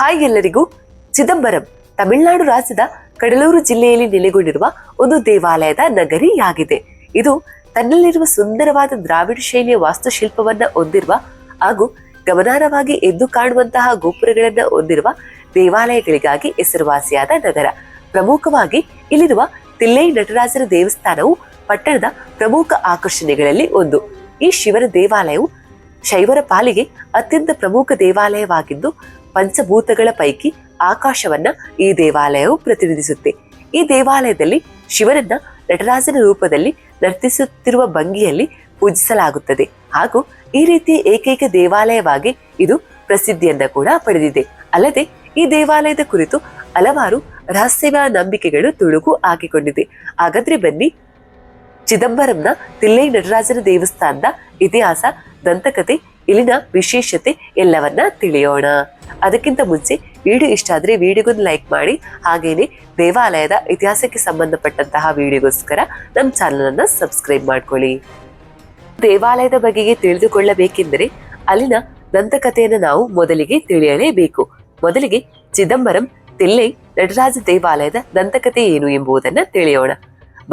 Hi ಎಲ್ಲರಿಗೂ ಚಿದಂಬರಂ, ತಮಿಳುನಾಡು ರಾಜ್ಯದ ಕಡಲೂರು ಜಿಲ್ಲೆಯಲ್ಲಿ ನೆಲೆಗೊಂಡಿರುವ ಒಂದು ದೇವಾಲಯದ ನಗರಿಯಾಗಿದೆ. ಇದು ತನ್ನಲ್ಲಿರುವ ಸುಂದರವಾದ ದ್ರಾವಿಡ ಶೈಲಿಯ ವಾಸ್ತುಶಿಲ್ಪವನ್ನ ಹೊಂದಿರುವ ಹಾಗೂ ಗಮನಾರ್ಹವಾಗಿ ಎದ್ದು ಕಾಣುವಂತಹ ಗೋಪುರಗಳನ್ನು ಹೊಂದಿರುವ ದೇವಾಲಯಗಳಿಗಾಗಿ ಹೆಸರುವಾಸಿಯಾದ ನಗರ. ಪ್ರಮುಖವಾಗಿ ಇಲ್ಲಿರುವ ತಿಲ್ಲೈ ನಟರಾಜರ ದೇವಸ್ಥಾನವು ಪಟ್ಟಣದ ಪ್ರಮುಖ ಆಕರ್ಷಣೆಗಳಲ್ಲಿ ಒಂದು. ಈ ಶಿವನ ದೇವಾಲಯವು ಶೈವರ ಪಾಲಿಗೆ ಅತ್ಯಂತ ಪ್ರಮುಖ ದೇವಾಲಯವಾಗಿದ್ದು ಪಂಚಭೂತಗಳ ಪೈಕಿ ಆಕಾಶವನ್ನ ಈ ದೇವಾಲಯವು ಪ್ರತಿನಿಧಿಸುತ್ತೆ. ಈ ದೇವಾಲಯದಲ್ಲಿ ಶಿವನನ್ನ ನಟರಾಜನ ರೂಪದಲ್ಲಿ ನರ್ತಿಸುತ್ತಿರುವ ಭಂಗಿಯಲ್ಲಿ ಪೂಜಿಸಲಾಗುತ್ತದೆ. ಹಾಗೂ ಈ ರೀತಿಯ ಏಕೈಕ ದೇವಾಲಯವಾಗಿ ಇದು ಪ್ರಸಿದ್ಧಿಯನ್ನ ಕೂಡ ಪಡೆದಿದೆ. ಅಲ್ಲದೆ ಈ ದೇವಾಲಯದ ಕುರಿತು ಹಲವಾರು ರಹಸ್ಯ ನಂಬಿಕೆಗಳು ತುಳುಕು ಹಾಕಿಕೊಂಡಿದೆ. ಹಾಗಾದ್ರೆ ಬನ್ನಿ, ಚಿದಂಬರಂನ ತಿಲ್ಲೈ ನಟರಾಜನ ದೇವಸ್ಥಾನದ ಇತಿಹಾಸ, ದಂತಕತೆ, ಇಲ್ಲಿನ ವಿಶೇಷತೆ ಎಲ್ಲವನ್ನ ತಿಳಿಯೋಣ. ಅದಕ್ಕಿಂತ ಮುಂಚೆ ವಿಡಿಯೋ ಇಷ್ಟ ಆದರೆ ವಿಡಿಯೋಗೊಂದು ಲೈಕ್ ಮಾಡಿ, ಹಾಗೇನೆ ದೇವಾಲಯದ ಇತಿಹಾಸಕ್ಕೆ ಸಂಬಂಧಪಟ್ಟಂತಹ ವಿಡಿಯೋಗೋಸ್ಕರ ನಮ್ಮ ಚಾನಲನ್ನು ಸಬ್ಸ್ಕ್ರೈಬ್ ಮಾಡ್ಕೊಳ್ಳಿ. ದೇವಾಲಯದ ಬಗೆಗೆ ತಿಳಿದುಕೊಳ್ಳಬೇಕೆಂದರೆ ಅಲ್ಲಿನ ದಂತಕಥೆಯನ್ನು ನಾವು ಮೊದಲಿಗೆ ತಿಳಿಯಲೇಬೇಕು. ಮೊದಲಿಗೆ ಚಿದಂಬರಂ ತಿಲ್ಲೈ ನಟರಾಜ ದೇವಾಲಯದ ದಂತಕಥೆ ಏನು ಎಂಬುದನ್ನ ತಿಳಿಯೋಣ.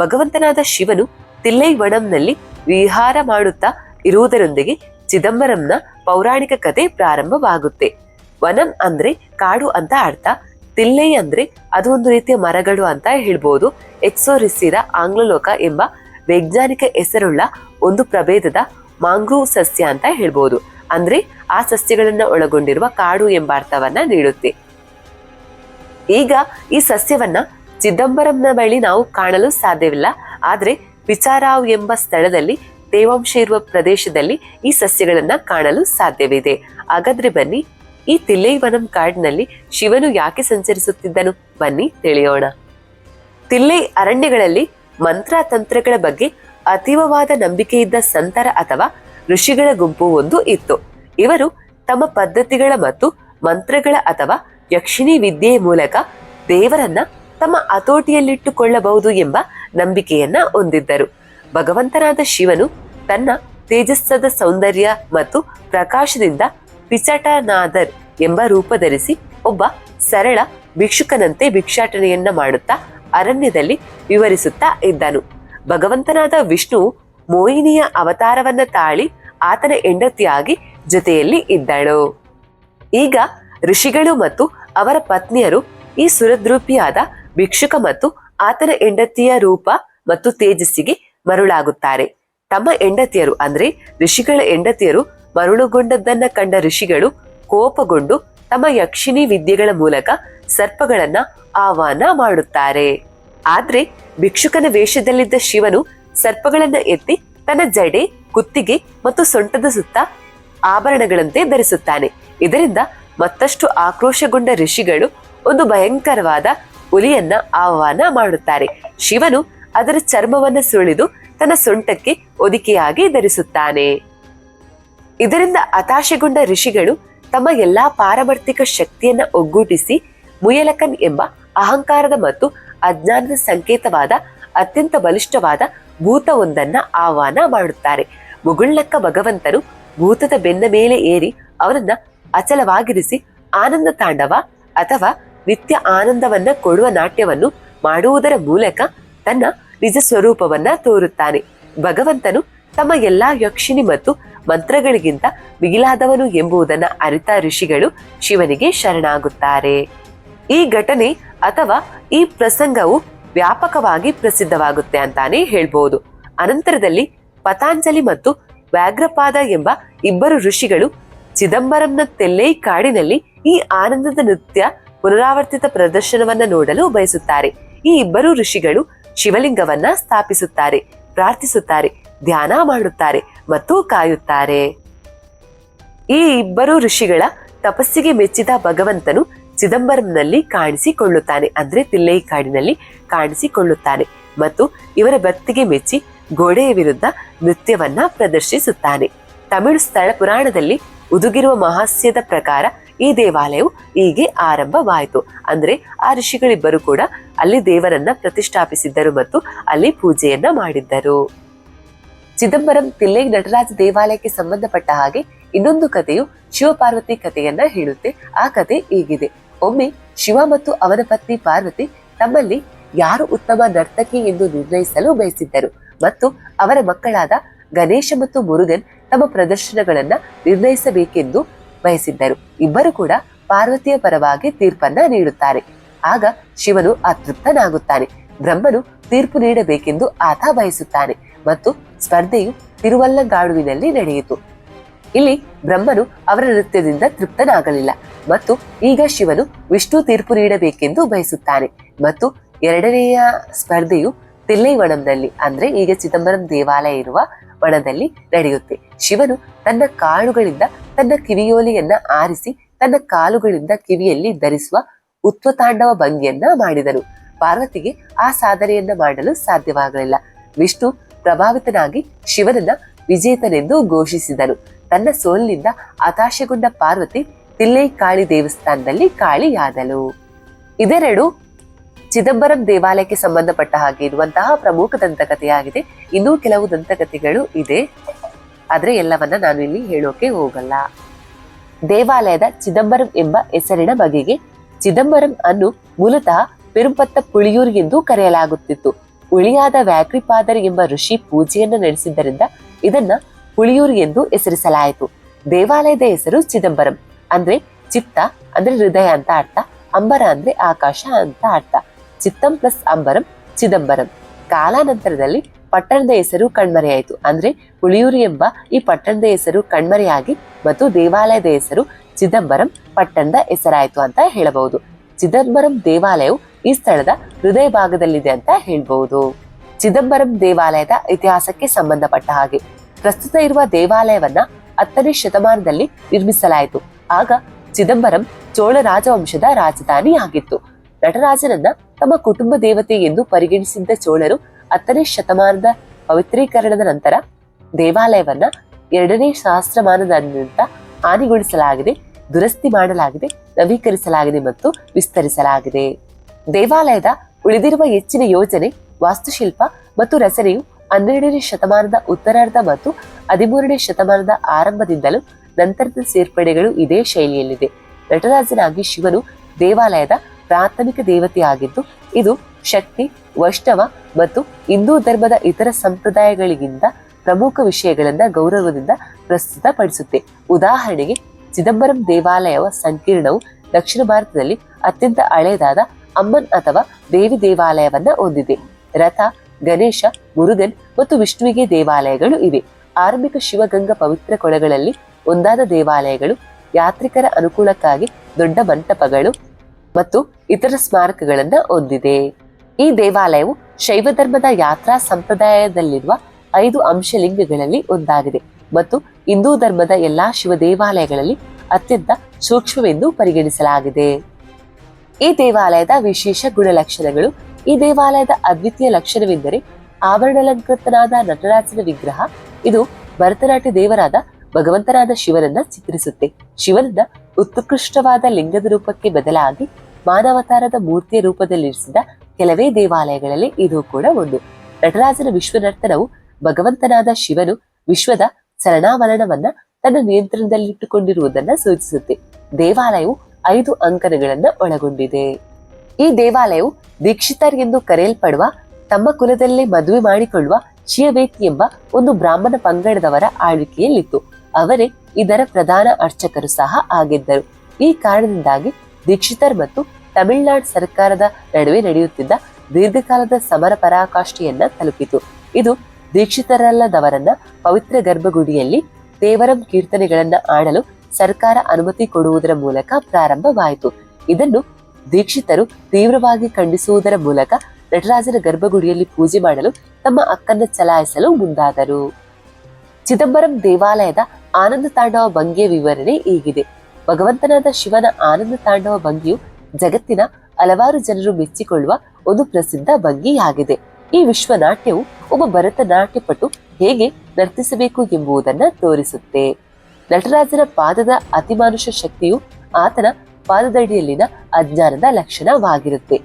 ಭಗವಂತನಾದ ಶಿವನು ತಿಲ್ಲೈ ವಣಂನಲ್ಲಿ ವಿಹಾರ ಮಾಡುತ್ತಾ ಇರುವುದರೊಂದಿಗೆ ಚಿದಂಬರಂನ ಪೌರಾಣಿಕ ಕಥೆ ಪ್ರಾರಂಭವಾಗುತ್ತೆ. ವನಂ ಅಂದ್ರೆ ಕಾಡು ಅಂತ ಅರ್ಥ. ತಿಲ್ಲೈ ಅಂದ್ರೆ ಅದು ಒಂದು ರೀತಿಯ ಮರಗಳು ಅಂತ ಹೇಳ್ಬೋದು. ಎಕ್ಸೋರಿಸಿರ ಆಂಗ್ಲಲೋಕ ಎಂಬ ವೈಜ್ಞಾನಿಕ ಹೆಸರುಳ್ಳ ಒಂದು ಪ್ರಭೇದದ ಮಾಂಗ್ರೂವ್ ಸಸ್ಯ ಅಂತ ಹೇಳ್ಬೋದು. ಅಂದ್ರೆ ಆ ಸಸ್ಯಗಳನ್ನ ಒಳಗೊಂಡಿರುವ ಕಾಡು ಎಂಬ ಅರ್ಥವನ್ನ ನೀಡುತ್ತೆ. ಈಗ ಈ ಸಸ್ಯವನ್ನ ಚಿದಂಬರಂನ ಬಳಿ ನಾವು ಕಾಣಲು ಸಾಧ್ಯವಿಲ್ಲ. ಆದ್ರೆ ವಿಚಾರಾವ್ ಎಂಬ ಸ್ಥಳದಲ್ಲಿ, ತೇವಾಂಶ ಇರುವ ಪ್ರದೇಶದಲ್ಲಿ ಈ ಸಸ್ಯಗಳನ್ನ ಕಾಣಲು ಸಾಧ್ಯವಿದೆ. ಹಾಗಾದ್ರೆ ಬನ್ನಿ ಈ ತಿಲ್ಲೈವನಂ ಕಾಡಿನಲ್ಲಿ ಶಿವನು ಯಾಕೆ ಸಂಚರಿಸುತ್ತಿದ್ದನು? ಬನ್ನಿ ತಿಳಿಯೋಣ. ತಿಲ್ಲೈ ಅರಣ್ಯಗಳಲ್ಲಿ ಮಂತ್ರ ತಂತ್ರಗಳ ಬಗ್ಗೆ ಅತೀವವಾದ ನಂಬಿಕೆಯಿದ್ದ ಸಂತರ ಅಥವಾ ಋಷಿಗಳ ಗುಂಪು ಒಂದು ಇತ್ತು. ಇವರು ತಮ್ಮ ಪದ್ಧತಿಗಳ ಮತ್ತು ಮಂತ್ರಗಳ ಅಥವಾ ಯಕ್ಷಿಣಿ ವಿದ್ಯೆಯ ಮೂಲಕ ದೇವರನ್ನ ತಮ್ಮ ಹತೋಟಿಯಲ್ಲಿಟ್ಟುಕೊಳ್ಳಬಹುದು ಎಂಬ ನಂಬಿಕೆಯನ್ನ ಹೊಂದಿದ್ದರು. ಭಗವಂತನಾದ ಶಿವನು ತನ್ನ ತೇಜಸ್ಸದ ಸೌಂದರ್ಯ ಮತ್ತು ಪ್ರಕಾಶದಿಂದ ಪಿಚಟನಾದರ್ ಎಂಬ ರೂಪ ಧರಿಸಿ ಒಬ್ಬ ಸರಳ ಭಿಕ್ಷುಕನಂತೆ ಭಿಕ್ಷಾಟನೆಯನ್ನ ಮಾಡುತ್ತಾ ಅರಣ್ಯದಲ್ಲಿ ವಿವರಿಸುತ್ತಾ ಇದ್ದನು. ಭಗವಂತನಾದ ವಿಷ್ಣು ಮೋಹಿನಿಯ ಅವತಾರವನ್ನ ತಾಳಿ ಆತನ ಹೆಂಡತಿಯಾಗಿ ಜೊತೆಯಲ್ಲಿ ಇದ್ದಳು. ಈಗ ಋಷಿಗಳು ಮತ್ತು ಅವರ ಪತ್ನಿಯರು ಈ ಸುರದ್ರೂಪಿಯಾದ ಭಿಕ್ಷುಕ ಮತ್ತು ಆತನ ಹೆಂಡತಿಯ ರೂಪ ಮತ್ತು ತೇಜಸ್ಸಿಗೆ ಮರುಳಾಗುತ್ತಾರೆ. ತಮ್ಮ ಹೆಂಡತಿಯರು ಅಂದ್ರೆ ಋಷಿಗಳ ಹೆಂಡತಿಯರು ಮರುಳುಗೊಂಡದ್ದನ್ನ ಕಂಡ ಋಷಿಗಳು ಕೋಪಗೊಂಡು ತಮ್ಮ ಯಕ್ಷಿಣಿ ವಿದ್ಯೆಗಳ ಮೂಲಕ ಸರ್ಪಗಳನ್ನ ಆಹ್ವಾನ ಮಾಡುತ್ತಾರೆ. ಆದ್ರೆ ಭಿಕ್ಷುಕನ ವೇಷದಲ್ಲಿದ್ದ ಶಿವನು ಸರ್ಪಗಳನ್ನ ಎತ್ತಿ ತನ್ನ ಜಡೆ, ಕುತ್ತಿಗೆ ಮತ್ತು ಸೊಂಟದ ಸುತ್ತ ಆಭರಣಗಳಂತೆ ಧರಿಸುತ್ತಾನೆ. ಇದರಿಂದ ಮತ್ತಷ್ಟು ಆಕ್ರೋಶಗೊಂಡ ಋಷಿಗಳು ಒಂದು ಭಯಂಕರವಾದ ಹುಲಿಯನ್ನ ಆಹ್ವಾನ ಮಾಡುತ್ತಾರೆ. ಶಿವನು ಅದರ ಚರ್ಮವನ್ನು ಸುಳಿದು ತನ್ನ ಸೊಂಟಕ್ಕೆ ಒದಿಕೆಯಾಗಿ ಧರಿಸುತ್ತಾನೆ. ಇದರಿಂದ ಹತಾಶೆಗೊಂಡ ಋಷಿಗಳು ತಮ್ಮ ಎಲ್ಲಾ ಪಾರಮಾರ್ಥಿಕ ಶಕ್ತಿಯನ್ನ ಒಗ್ಗೂಡಿಸಿ ಮುಯಲಕನ್ ಎಂಬ ಅಹಂಕಾರದ ಮತ್ತು ಅಜ್ಞಾನದ ಸಂಕೇತವಾದ ಅತ್ಯಂತ ಬಲಿಷ್ಠವಾದ ಭೂತವೊಂದನ್ನ ಆಹ್ವಾನ ಮಾಡುತ್ತಾರೆ. ಮುಗುಳ್ಳಕ್ಕ ಭಗವಂತನು ಭೂತದ ಬೆನ್ನ ಮೇಲೆ ಏರಿ ಅವನನ್ನ ಅಚಲವಾಗಿರಿಸಿ ಆನಂದ ತಾಂಡವ ಅಥವಾ ನಿತ್ಯ ಆನಂದವನ್ನ ಕೊಡುವ ನಾಟ್ಯವನ್ನು ಮಾಡುವುದರ ಮೂಲಕ ತನ್ನ ನಿಜ ಸ್ವರೂಪವನ್ನ ತೋರುತ್ತಾನೆ. ಭಗವಂತನು ತಮ್ಮ ಎಲ್ಲಾ ಯಕ್ಷಿಣಿ ಮತ್ತು ಮಂತ್ರಗಳಿಗಿಂತ ಮಿಗಿಲಾದವನು ಎಂಬುದನ್ನ ಅರಿತ ಋಷಿಗಳು ಶಿವನಿಗೆ ಶರಣಾಗುತ್ತಾರೆ. ಈ ಘಟನೆ ಅಥವಾ ಈ ಪ್ರಸಂಗವು ವ್ಯಾಪಕವಾಗಿ ಪ್ರಸಿದ್ಧವಾಗುತ್ತೆ ಅಂತಾನೆ ಹೇಳ್ಬೋದು. ಅನಂತರದಲ್ಲಿ ಪತಾಂಜಲಿ ಮತ್ತು ವ್ಯಾಘ್ರಪಾದ ಎಂಬ ಇಬ್ಬರು ಋಷಿಗಳು ಚಿದಂಬರಂನ ತೆಲ್ಲೈ ಕಾಡಿನಲ್ಲಿ ಈ ಆನಂದದ ನೃತ್ಯ ಪುನರಾವರ್ತಿತ ಪ್ರದರ್ಶನವನ್ನ ನೋಡಲು ಬಯಸುತ್ತಾರೆ. ಈ ಇಬ್ಬರು ಋಷಿಗಳು ಶಿವಲಿಂಗವನ್ನ ಸ್ಥಾಪಿಸುತ್ತಾರೆ, ಪ್ರಾರ್ಥಿಸುತ್ತಾರೆ. ಧ್ಯಾನ ಮಾಡುತ್ತಾರೆ ಮತ್ತು ಕಾಯುತ್ತಾರೆ. ಈ ಇಬ್ಬರು ಋಷಿಗಳ ತಪಸ್ಸಿಗೆ ಮೆಚ್ಚಿದ ಭಗವಂತನು ಚಿದಂಬರಂನಲ್ಲಿ ಕಾಣಿಸಿಕೊಳ್ಳುತ್ತಾನೆ, ಅಂದ್ರೆ ತಿಲ್ಲೈ ಕಾಡಿನಲ್ಲಿ ಕಾಣಿಸಿಕೊಳ್ಳುತ್ತಾನೆ ಮತ್ತು ಇವರ ಭಕ್ತಿಗೆ ಮೆಚ್ಚಿ ಗೋಡೆಯ ವಿರುದ್ಧ ನೃತ್ಯವನ್ನ ಪ್ರದರ್ಶಿಸುತ್ತಾನೆ. ತಮಿಳು ಸ್ಥಳ ಪುರಾಣದಲ್ಲಿ ಉದುಗಿರುವ ಮಹಾಸ್ಯದ ಪ್ರಕಾರ ಈ ದೇವಾಲಯವು ಹೀಗೆ ಆರಂಭವಾಯಿತು. ಅಂದ್ರೆ ಆ ಋಷಿಗಳಿಬ್ಬರು ಕೂಡ ಅಲ್ಲಿ ದೇವರನ್ನ ಪ್ರತಿಷ್ಠಾಪಿಸಿದ್ದರು ಮತ್ತು ಅಲ್ಲಿ ಪೂಜೆಯನ್ನ ಮಾಡಿದ್ದರು. ಚಿದಂಬರಂ ತಿಲ್ಲೈ ನಟರಾಜ ದೇವಾಲಯಕ್ಕೆ ಸಂಬಂಧಪಟ್ಟ ಹಾಗೆ ಇನ್ನೊಂದು ಕಥೆಯು ಶಿವಪಾರ್ವತಿ ಕಥೆಯನ್ನ ಹೇಳುತ್ತೆ. ಆ ಕಥೆ ಈಗಿದೆ ಒಮ್ಮೆ ಶಿವ ಮತ್ತು ಅವನ ಪತ್ನಿ ಪಾರ್ವತಿ ತಮ್ಮಲ್ಲಿ ಯಾರು ಉತ್ತಮ ನರ್ತಕಿ ಎಂದು ನಿರ್ಣಯಿಸಲು ಬಯಸಿದ್ದರು ಮತ್ತು ಅವರ ಮಕ್ಕಳಾದ ಗಣೇಶ ಮತ್ತು ಮುರುಗನ್ ತಮ್ಮ ಪ್ರದರ್ಶನಗಳನ್ನ ನಿರ್ಣಯಿಸಬೇಕೆಂದು ಬಯಸಿದ್ದರು. ಇಬ್ಬರು ಕೂಡ ಪಾರ್ವತಿಯ ಪರವಾಗಿ ತೀರ್ಪನ್ನ ನೀಡುತ್ತಾರೆ. ಆಗ ಶಿವನು ಅತೃಪ್ತನಾಗುತ್ತಾನೆ. ಬ್ರಹ್ಮನು ತೀರ್ಪು ನೀಡಬೇಕೆಂದು ಆತ ಬಯಸುತ್ತಾನೆ. ಮತ್ತು ಸ್ಪರ್ಧೆಯು ತಿರುವಲ್ಲಗಾಡುವಿನಲ್ಲಿ ನಡೆಯಿತು. ಇಲ್ಲಿ ಬ್ರಹ್ಮನು ಅವರ ನೃತ್ಯದಿಂದ ತೃಪ್ತನಾಗಲಿಲ್ಲ ಮತ್ತು ಈಗ ಶಿವನು ವಿಷ್ಣು ತೀರ್ಪು ನೀಡಬೇಕೆಂದು ಬಯಸುತ್ತಾನೆ ಮತ್ತು ಎರಡನೆಯ ಸ್ಪರ್ಧೆಯು ತಿಲ್ಲೈವಣಂನಲ್ಲಿ ಅಂದ್ರೆ ಈಗ ಚಿದಂಬರಂ ದೇವಾಲಯ ಇರುವ ವನದಲ್ಲಿ ನಡೆಯುತ್ತೆ. ಶಿವನು ತನ್ನ ಕಾಳುಗಳಿಂದ ತನ್ನ ಕಿವಿಯೋಲೆಯನ್ನ ಆರಿಸಿ ತನ್ನ ಕಾಲುಗಳಿಂದ ಕಿವಿಯಲ್ಲಿ ಧರಿಸುವ ಉತ್ವತಾಂಡವ ಭಂಗಿಯನ್ನ ಮಾಡಿದನು. ಪಾರ್ವತಿಗೆ ಆ ಸಾಧನೆಯನ್ನ ಮಾಡಲು ಸಾಧ್ಯವಾಗಲಿಲ್ಲ. ವಿಷ್ಣು ಪ್ರಭಾವಿತನಾಗಿ ಶಿವನನ್ನ ವಿಜೇತನೆಂದು ಘೋಷಿಸಿದನು. ತನ್ನ ಸೋಲಿನಿಂದ ಹತಾಶೆಗೊಂಡ ಪಾರ್ವತಿ ತಿಲ್ಲೈ ಕಾಳಿ ದೇವಸ್ಥಾನದಲ್ಲಿ ಕಾಳಿಯಾದಳು. ಇದೆರಡು ಚಿದಂಬರಂ ದೇವಾಲಯಕ್ಕೆ ಸಂಬಂಧಪಟ್ಟ ಹಾಗೆ ಇರುವಂತಹ ಪ್ರಮುಖ ದಂತಕಥೆಯಾಗಿದೆ. ಇನ್ನೂ ಕೆಲವು ದಂತಕಥೆಗಳು ಇದೆ. ಆದ್ರೆ ಎಲ್ಲವನ್ನ ನಾನು ಇಲ್ಲಿ ಹೇಳೋಕೆ ಹೋಗಲ್ಲ. ದೇವಾಲಯದ ಚಿದಂಬರಂ ಎಂಬ ಹೆಸರಿನ ಬಗೆಗೆ ಚಿದಂಬರಂ ಅನ್ನು ಮೂಲತಃ ಪೆರುಂಪತ್ತ ಪುಳಿಯೂರ್ ಎಂದು ಕರೆಯಲಾಗುತ್ತಿತ್ತು. ಉಳಿಯಾದ ವ್ಯಾಕ್ರಿಪಾದರ್ ಎಂಬ ಋಷಿ ಪೂಜೆಯನ್ನು ನಡೆಸಿದ್ದರಿಂದ ಇದನ್ನ ಹುಳಿಯೂರು ಎಂದು ಹೆಸರಿಸಲಾಯಿತು. ದೇವಾಲಯದ ಹೆಸರು ಚಿದಂಬರಂ. ಅಂದ್ರೆ ಚಿತ್ತ, ಅಂದ್ರೆ ಹೃದಯ ಅಂತ ಅರ್ಥ, ಅಂಬರ ಅಂದ್ರೆ ಆಕಾಶ ಅಂತ ಅರ್ಥ. ಚಿತ್ತಂ ಪ್ಲಸ್ ಅಂಬರಂ ಚಿದಂಬರಂ. ಕಾಲಾನಂತರದಲ್ಲಿ ಪಟ್ಟಣದ ಹೆಸರು ಕಣ್ಮರೆಯಾಯಿತು. ಅಂದ್ರೆ ಹುಳಿಯೂರು ಎಂಬ ಈ ಪಟ್ಟಣದ ಹೆಸರು ಕಣ್ಮರೆಯಾಗಿ ಮತ್ತು ದೇವಾಲಯದ ಹೆಸರು ಚಿದಂಬರಂ ಪಟ್ಟಣದ ಹೆಸರಾಯಿತು ಅಂತ ಹೇಳಬಹುದು. ಚಿದಂಬರಂ ದೇವಾಲಯವು ಈ ಸ್ಥಳದ ಹೃದಯ ಭಾಗದಲ್ಲಿದೆ ಅಂತ ಹೇಳ್ಬಹುದು ಚಿದಂಬರಂ ದೇವಾಲಯದ ಇತಿಹಾಸಕ್ಕೆ ಸಂಬಂಧಪಟ್ಟ ಹಾಗೆ ಪ್ರಸ್ತುತ ಇರುವ ದೇವಾಲಯವನ್ನ ಹತ್ತನೇ ಶತಮಾನದಲ್ಲಿ ನಿರ್ಮಿಸಲಾಯಿತು. ಆಗ ಚಿದಂಬರಂ ಚೋಳ ರಾಜವಂಶದ ರಾಜಧಾನಿ ಆಗಿತ್ತು. ನಟರಾಜನನ್ನ ತಮ್ಮ ಕುಟುಂಬ ದೇವತೆ ಎಂದು ಪರಿಗಣಿಸಿದ್ದ ಚೋಳರು ಹತ್ತನೇ ಶತಮಾನದ ಪವಿತ್ರೀಕರಣದ ನಂತರ ದೇವಾಲಯವನ್ನ ಎರಡನೇ ಸಹಸ್ರಮಾನದಾದ್ಯಂತ ಹಾನಿಗೊಳಿಸಲಾಗಿದೆ. ದುರಸ್ತಿ ಮಾಡಲಾಗಿದೆ, ನವೀಕರಿಸಲಾಗಿದೆ ಮತ್ತು ವಿಸ್ತರಿಸಲಾಗಿದೆ. ದೇವಾಲಯದ ಉಳಿದಿರುವ ಹೆಚ್ಚಿನ ಯೋಜನೆ ವಾಸ್ತುಶಿಲ್ಪ ಮತ್ತು ರಚನೆಯು ಹನ್ನೆರಡನೇ ಶತಮಾನದ ಉತ್ತರಾರ್ಧ ಮತ್ತು ಹದಿಮೂರನೇ ಶತಮಾನದ ಆರಂಭದಿಂದಲೂ ನಂತರದ ಸೇರ್ಪಡೆಗಳು ಇದೇ ಶೈಲಿಯಲ್ಲಿದೆ. ನಟರಾಜನಾಗಿ ಶಿವನು ದೇವಾಲಯದ ಪ್ರಾಥಮಿಕ ದೇವತೆಯಾಗಿದ್ದು ಇದು ಶಕ್ತಿ, ವೈಷ್ಣವ ಮತ್ತು ಹಿಂದೂ ಧರ್ಮದ ಇತರ ಸಂಪ್ರದಾಯಗಳಿಗಿಂತ ಪ್ರಮುಖ ವಿಷಯಗಳನ್ನ ಗೌರವದಿಂದ ಪ್ರಸ್ತುತಪಡಿಸುತ್ತೆ. ಉದಾಹರಣೆಗೆ ಚಿದಂಬರಂ ದೇವಾಲಯವ ಸಂಕೀರ್ಣವು ದಕ್ಷಿಣ ಭಾರತದಲ್ಲಿ ಅತ್ಯಂತ ಹಳೆಯದಾದ ಅಮ್ಮನ್ ಅಥವಾ ದೇವಿ ದೇವಾಲಯವನ್ನ ಹೊಂದಿದೆ. ರಥ, ಗಣೇಶ, ಮುರುಗನ್ ಮತ್ತು ವಿಷ್ಣುವಿಗೆ ದೇವಾಲಯಗಳು ಇವೆ. ಆರಂಭಿಕ ಶಿವಗಂಗಾ ಪವಿತ್ರ ಕೊಳಗಳಲ್ಲಿ ಒಂದಾದ ದೇವಾಲಯಗಳು ಯಾತ್ರಿಕರ ಅನುಕೂಲಕ್ಕಾಗಿ ದೊಡ್ಡ ಮಂಟಪಗಳು ಮತ್ತು ಇತರ ಸ್ಮಾರಕಗಳನ್ನ ಹೊಂದಿದೆ. ಈ ದೇವಾಲಯವು ಶೈವ ಧರ್ಮದ ಯಾತ್ರಾ ಸಂಪ್ರದಾಯದಲ್ಲಿರುವ ಐದು ಅಂಶಲಿಂಗಗಳಲ್ಲಿ ಒಂದಾಗಿದೆ. ಮತ್ತು ಹಿಂದೂ ಧರ್ಮದ ಎಲ್ಲಾ ಶಿವ ದೇವಾಲಯಗಳಲ್ಲಿ ಅತ್ಯಂತ ಸೂಕ್ಷ್ಮವೆಂದು ಪರಿಗಣಿಸಲಾಗಿದೆ. ಈ ದೇವಾಲಯದ ವಿಶೇಷ ಗುಣಲಕ್ಷಣಗಳು, ಈ ದೇವಾಲಯದ ಅದ್ವಿತೀಯ ಲಕ್ಷಣವೆಂದರೆ ಆಭರಣಾಲಂಕೃತನಾದ ನಟರಾಜನ ವಿಗ್ರಹ. ಇದು ಭರತನಾಟ್ಯ ದೇವರಾದ ಭಗವಂತನಾದ ಶಿವನನ್ನ ಚಿತ್ರಿಸುತ್ತೆ. ಶಿವನನ್ನ ಉತ್ಕೃಷ್ಟವಾದ ಲಿಂಗದ ರೂಪಕ್ಕೆ ಬದಲಾಗಿ ಮಾನವತಾರದ ಮೂರ್ತಿಯ ರೂಪದಲ್ಲಿರಿಸಿದ ಕೆಲವೇ ದೇವಾಲಯಗಳಲ್ಲಿ ಇದು ಕೂಡ ಒಂದು. ನಟರಾಜನ ವಿಶ್ವನರ್ತನವು ಭಗವಂತನಾದ ಶಿವನು ವಿಶ್ವದ ಚಲನಾವಲನವನ್ನ ತನ್ನ ನಿಯಂತ್ರಣದಲ್ಲಿಟ್ಟುಕೊಂಡಿರುವುದನ್ನ ಸೂಚಿಸುತ್ತೆ. ದೇವಾಲಯವು ಐದು ಅಂಕಣಗಳನ್ನ ಒಳಗೊಂಡಿದೆ. ಈ ದೇವಾಲಯವು ದೀಕ್ಷಿತರ್ ಎಂದು ಕರೆಯಲ್ಪಡುವ, ತಮ್ಮ ಕುಲದಲ್ಲೇ ಮದುವೆ ಮಾಡಿಕೊಳ್ಳುವ ಶಿಯವೇತಿ ಎಂಬ ಒಂದು ಬ್ರಾಹ್ಮಣ ಪಂಗಡದವರ ಆಳ್ವಿಕೆಯಲ್ಲಿತ್ತು. ಅವರೇ ಇದರ ಪ್ರಧಾನ ಅರ್ಚಕರು ಸಹ ಆಗಿದ್ದರು. ಈ ಕಾರಣದಿಂದಾಗಿ ದೀಕ್ಷಿತರ್ ಮತ್ತು ತಮಿಳುನಾಡು ಸರ್ಕಾರದ ನಡುವೆ ನಡೆಯುತ್ತಿದ್ದ ದೀರ್ಘಕಾಲದ ಸಮರ ಪರಾಕಾಷ್ಠೆಯನ್ನ ತಲುಪಿತು. ಇದು ದೀಕ್ಷಿತರಲ್ಲದವರನ್ನ ಪವಿತ್ರ ಗರ್ಭಗುಡಿಯಲ್ಲಿ ದೇವರಂ ಕೀರ್ತನೆಗಳನ್ನ ಆಡಲು ಸರ್ಕಾರ ಅನುಮತಿ ಕೊಡುವುದರ ಮೂಲಕ ಪ್ರಾರಂಭವಾಯಿತು. ಇದನ್ನು ದೀಕ್ಷಿತರು ತೀವ್ರವಾಗಿ ಖಂಡಿಸುವುದರ ಮೂಲಕ ನಟರಾಜನ ಗರ್ಭಗುಡಿಯಲ್ಲಿ ಪೂಜೆ ಮಾಡಲು ತಮ್ಮ ಅಕ್ಕನ್ನ ಚಲಾಯಿಸಲು ಮುಂದಾದರು. ಚಿದಂಬರಂ ದೇವಾಲಯದ ಆನಂದ ತಾಂಡವ ಭಂಗಿಯ ವಿವರಣೆ ಈಗಿದೆ ಭಗವಂತನಾದ ಶಿವನ ಆನಂದ ತಾಂಡವ ಭಂಗಿಯು ಜಗತ್ತಿನ ಹಲವಾರು ಜನರು ಮೆಚ್ಚಿಕೊಳ್ಳುವ ಒಂದು ಪ್ರಸಿದ್ಧ ಭಂಗಿಯಾಗಿದೆ. ಈ ವಿಶ್ವನಾಟ್ಯವು ಒಬ್ಬ ಭರತನಾಟ್ಯಪಟು ಹೇಗೆ ನರ್ತಿಸಬೇಕು ಎಂಬುದನ್ನ ತೋರಿಸುತ್ತೆ. ನಟರಾಜನ ಪಾದದ ಅತಿಮಾನುಷ ಶಕ್ತಿಯು ಆತನ ಪಾದದಡಿಯಲ್ಲಿನ ಅಜ್ಞಾನದ ಲಕ್ಷಣವಾಗಿರುತ್ತೆ.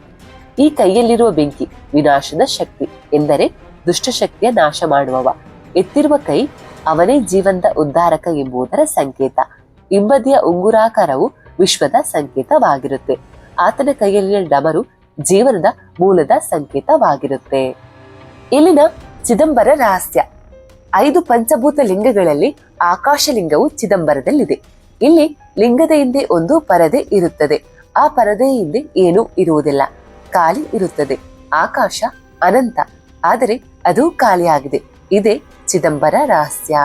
ಈ ಕೈಯಲ್ಲಿರುವ ಬೆಂಕಿ ವಿನಾಶದ ಶಕ್ತಿ ಎಂದರೆ ದುಷ್ಟಶಕ್ತಿಯ ನಾಶ ಮಾಡುವವ. ಎತ್ತಿರುವ ಕೈ ಅವನೇ ಜೀವಂತ ಉದ್ಧಾರಕ ಎಂಬುದರ ಸಂಕೇತ. ಹಿಂಬದಿಯ ಉಂಗುರಾಕಾರವು ವಿಶ್ವದ ಸಂಕೇತವಾಗಿರುತ್ತೆ. ಆತನ ಕೈಯಲ್ಲಿನ ಡಮರು ಜೀವನದ ಮೂಲದ ಸಂಕೇತವಾಗಿರುತ್ತೆ. ಇಲ್ಲಿನ ಚಿದಂಬರ ರಹಸ್ಯ. ಐದು ಪಂಚಭೂತ ಲಿಂಗಗಳಲ್ಲಿ ಆಕಾಶಲಿಂಗವು ಚಿದಂಬರದಲ್ಲಿದೆ. ಇಲ್ಲಿ ಲಿಂಗದ ಹಿಂದೆ ಒಂದು ಪರದೆ ಇರುತ್ತದೆ. ಆ ಪರದೆಯ ಹಿಂದೆ ಏನೂ ಇರುವುದಿಲ್ಲ. ಖಾಲಿ ಇರುತ್ತದೆ. ಆಕಾಶ ಅನಂತ. ಆದರೆ ಅದು ಖಾಲಿಯಾಗಿದೆ. ಇದೇ ಚಿದಂಬರ ರಹಸ್ಯ.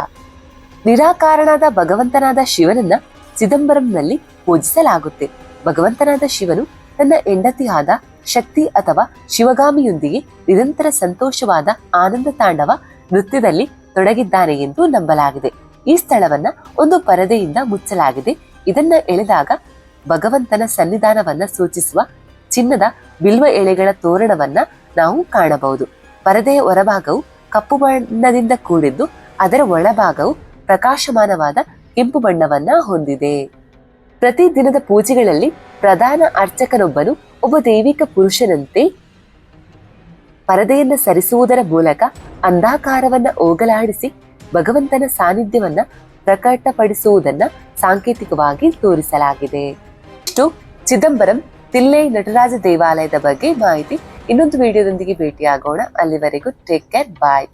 ನಿರಾಕಾರನಾದ ಭಗವಂತನಾದ ಶಿವನನ್ನ ಚಿದಂಬರಂನಲ್ಲಿ ಪೂಜಿಸಲಾಗುತ್ತೆ. ಭಗವಂತನಾದ ಶಿವನು ತನ್ನ ಹೆಂಡತಿಯಾದ ಶಕ್ತಿ ಅಥವಾ ಶಿವಗಾಮಿಯೊಂದಿಗೆ ನಿರಂತರ ಸಂತೋಷವಾದ ಆನಂದ ತಾಂಡವ ನೃತ್ಯದಲ್ಲಿ ತೊಡಗಿದ್ದಾನೆ ಎಂದು ನಂಬಲಾಗಿದೆ. ಈ ಸ್ಥಳವನ್ನ ಒಂದು ಪರದೆಯಿಂದ ಮುಚ್ಚಲಾಗಿದೆ. ಇದನ್ನ ಎಳೆದಾಗ ಭಗವಂತನ ಸನ್ನಿಧಾನವನ್ನ ಸೂಚಿಸುವ ಚಿನ್ನದ ಬಿಲ್ವ ಎಳೆಗಳ ತೋರಣವನ್ನ ನಾವು ಕಾಣಬಹುದು. ಪರದೆಯ ಹೊರಭಾಗವು ಕಪ್ಪು ಬಣ್ಣದಿಂದ ಕೂಡಿದ್ದು, ಅದರ ಒಳಭಾಗವು ಪ್ರಕಾಶಮಾನವಾದ ಕೆಂಪು ಬಣ್ಣವನ್ನ ಹೊಂದಿದೆ. ಪ್ರತಿ ದಿನದ ಪೂಜೆಗಳಲ್ಲಿ ಪ್ರಧಾನ ಅರ್ಚಕನೊಬ್ಬನು ಒಬ್ಬ ದೈವಿಕ ಪುರುಷನಂತೆ ಪರದೆಯನ್ನು ಸರಿಸುವುದರ ಮೂಲಕ ಅಂಧಾಕಾರವನ್ನ ಹೋಗಲಾಡಿಸಿ ಭಗವಂತನ ಸಾನ್ನಿಧ್ಯವನ್ನ ಪ್ರಕಟಪಡಿಸುವುದನ್ನ ಸಾಂಕೇತಿಕವಾಗಿ ತೋರಿಸಲಾಗಿದೆ. ಇಷ್ಟು ಚಿದಂಬರಂ ತಿಲ್ಲೈ ನಟರಾಜ ದೇವಾಲಯದ ಬಗ್ಗೆ ಮಾಹಿತಿ ಇನ್ನೊಂದು ವಿಡಿಯೋದೊಂದಿಗೆ ಭೇಟಿಯಾಗೋಣ. ಅಲ್ಲಿವರೆಗೂ ಟೇಕ್ ಕೇರ್ ಬಾಯ್